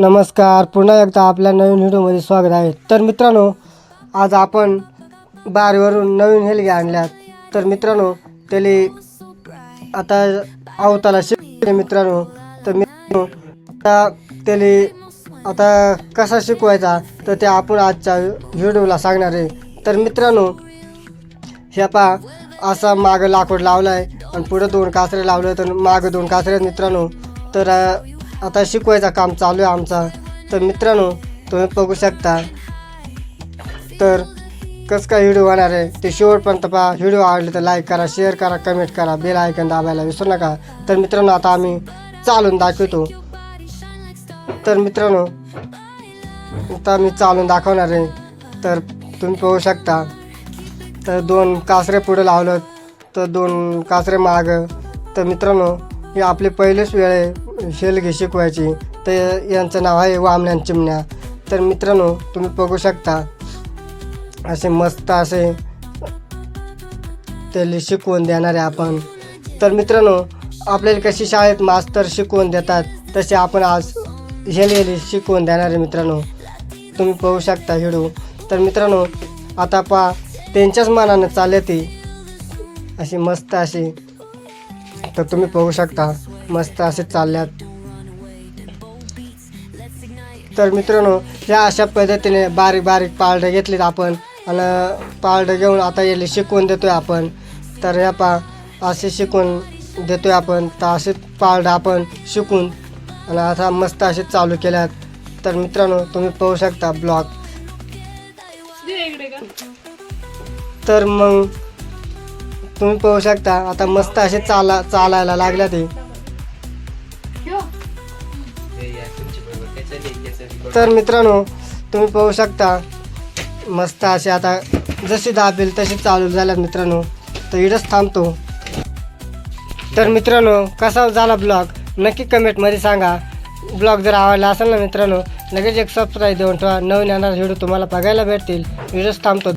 नमस्कार. पुन्हा एकदा आपल्या नवीन व्हिडिओमध्ये स्वागत आहे. तर मित्रांनो आज आपण बारीवरून नवीन हेलगे आणल्यात. तर मित्रांनो त्याला आता अवताला शिकले मित्रांनो. तर मित्रांनो आता त्याला आता कसा शिकवायचा तर ते आपण आजच्या व्हिडिओला सांगणार आहे. तर मित्रांनो ह्या पा असा मागं लाकूड लावलं आहे आणि पुढं दोन कासरे लावले तर मागं दोन कासरे मित्रांनो. तर आता शिकवायचं काम चालू आहे आमचा. तर मित्रांनो तुम्ही बघू शकता. तर कसं काय व्हिडिओ होणार आहे ते शेवटपर्यंत पहा. व्हिडिओ आवडले तर लाईक करा शेअर करा कमेंट करा. बेल आयकन दाबायला विसरू नका. तर मित्रांनो आता आम्ही चालून दाखवतो. तर मित्रांनो आता मी चालून दाखवणार आहे. तर तुम्ही पाहू शकता. तर दोन कासरे पुढे लावलं तर दोन कासरे माग. तर मित्रांनो ही आपली पहिलीच वेळ आहे. शेलगी शिकवायची. तर यांचं नाव आहे वामण्यान चिमण्या. तर मित्रांनो तुम्ही बघू शकता. असे मस्त असे त्याला शिकवून देणारे आपण. तर मित्रांनो आपल्याला कशी शाळेत मास्तर शिकवून देतात तसे आपण आज हेली शिकवून देणारे मित्रांनो. तुम्ही पाहू शकता हिडू तर मित्रांनो आता पा त्यांच्याच मनानं चालले ती. अशी मस्त अशी तर तुम्ही पाहू शकता. मस्त असे चालल्यात. तर मित्रांनो या अशा पद्धतीने बारीक बारीक पारडे घेतलेत आपण आणि पारडे घेऊन आता याला शिकवून देतोय आपण. तर या पा असे शिकवून देतोय आपण. तर असे पारडं आपण शिकून आणि आता मस्त असे चालू केल्यात. तर मित्रांनो तुम्ही पाहू शकता ब्लॉग. तर मग तुम्ही पाहू शकता आता मस्त असे चाला चालायला लागल्या ते तर मित्रांनो तुम्ही पाहू शकता मस्त असे आता जशी दाबेल तशी चालू झाल्यात मित्रांनो. तर इडच थांबतो. तर मित्रांनो कसा झाला ब्लॉग? नक्की कमेंटमध्ये सांगा. ब्लॉग जर आवडला असेल ना मित्रांनो लगेच एक सबस्क्राईब देऊन ठेवा. नवीन येणार व्हिडिओ तुम्हाला बघायला भेटतील. व्हिडिओच थांबतो.